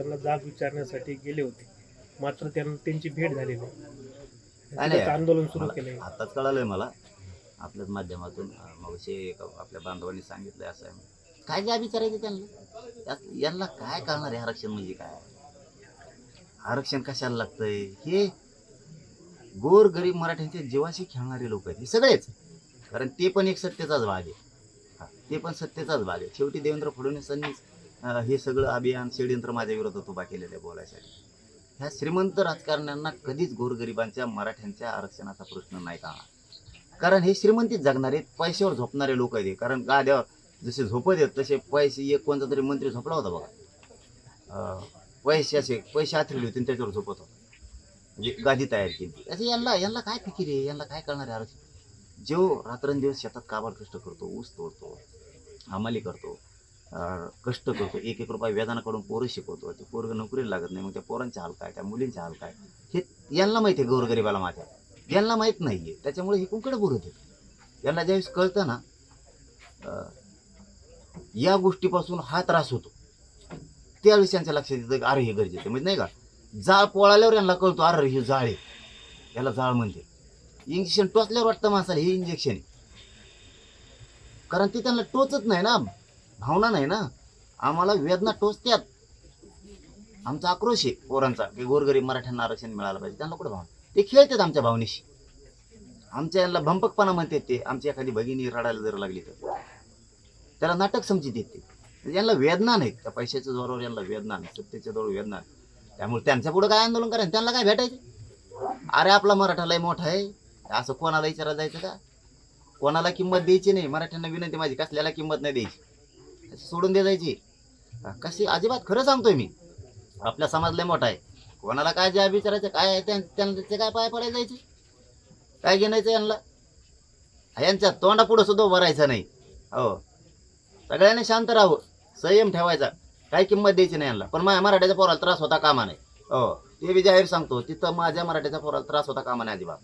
त्यांना जाब विचारण्यासाठी गेले होते. मात्र त्यांना त्यांची भेट झाली नाही. आंदोलन सुरू मला- केलंय. आताच कळालंय मला. आपल्याच माध्यमातून आपल्या बांधवांनी सांगितलंय असं आहे. म्हणून. काय काय विचारायचं त्यांना? यात- यांना काय कळणार आहे आरक्षण म्हणजे काय? आरक्षण कशाला लागतंय? हे गोर गरीब मराठ्यांच्या जीवाशी खेळणारे लोक आहेत. हे सगळेच. कारण ते पण एक सत्तेचाच भाग आहे. हा, ते पण सत्तेचाच भाग आहे. शेवटी देवेंद्र फडणवीसांनी हे सगळं अभियान षडयंत्र माझ्या विरोधात उभा केलेलं आहे बोलायसाठी. ह्या श्रीमंत राजकारण्यांना कधीच गोरगरिबांच्या मराठ्यांच्या आरक्षणाचा प्रश्न नाही का कारण हे श्रीमंतीत जगणारे पैशावर झोपणारे लोक आहेत कारण गाद्यावर जसे झोपत आहेत तसे पैसे एक कोणता तरी मंत्री झोपला होता बघा. पैसे असे पैसे आथरले होते त्याच्यावर झोपत होता. म्हणजे गादी तयार केली. असे यांना यांना काय फिकीर आहे? यांना काय करणार आहे आरक्षण? जो रात्रंदिवस शेतात काबाड कष्ट करतो ऊस तोडतो हमाली करतो कष्ट करतो. एक एक रुपये वेतनाकडून पोरं शिकवतो. ते पोरं नोकरीला लागत नाही. मग त्या पोरांच्या हाल काय? त्या मुलींच्या हाल काय? हे यांना माहिती आहे गोरगरिबाला माझ्या यांना माहीत नाही आहे त्याच्यामुळे हे कुंकडे बोलत आहेत यांना ज्यावेळेस कळतं ना अं, या गोष्टीपासून हा त्रास होतो. त्यावेळेस यांच्या लक्षात येतं अरे हे गरजेचं म्हणजे नाही का? जाळ पोळाल्यावर यांना कळतो अरे हे जाळ आहे. याला जाळ म्हणते. इंजेक्शन टोचल्यावर वाटतं माणसाला हे इंजेक्शन आहे. कारण ते त्यांना टोचत नाही ना. भावना नाही ना. आम्हाला वेदना टोचत्यात. आमचा आक्रोश आहे पोरांचा की गोरगरीब मराठ्यांना आरक्षण मिळालं पाहिजे. त्यांना कुठं भावना? ते खेळतात आमच्या भावनेशी. आमच्या यांना भंपकपणा म्हणतात ते आमची एखादी भगिनी रडायला जर लागली तर. त्याला नाटक समजित येते म्हणजे यांना वेदना नाही त्या पैशाच्या जोरावर यांना वेदना नाही सत्तेच्या जोरावर वेदना नाही. त्यामुळे त्यांच्या पुढे काय आंदोलन करायचं? त्यांना काय भेटायचं? अरे आपला मराठा लय मोठा आहे. असं कोणाला विचारायला जायचं का? कोणाला किंमत द्यायची नाही. मराठ्यांना विनंती माझी कसल्याला किंमत नाही द्यायची? सोडून दे जायची. कशी? अजिबात खरं सांगतोय मी. आपल्या समाज लय मोठा आहे. कोणाला काय जे विचारायचं काय आहे त्यांना ते काय पाय पडायला जायचे? काय घेणायचं यांना? यांच्या तोंडापुढं सुद्धा उभं राहायचं नाही. हो. सगळ्यांनी शांत राहू संयम ठेवायचा. काय किंमत द्यायची नाही यांना. पण माझ्या मराठ्याच्या पोराला त्रास होता कामा नाही हो. ते बी जाहीर सांगतो तिथं माझ्या मराठ्याच्या पोराला त्रास होता कामा नाही अजिबात.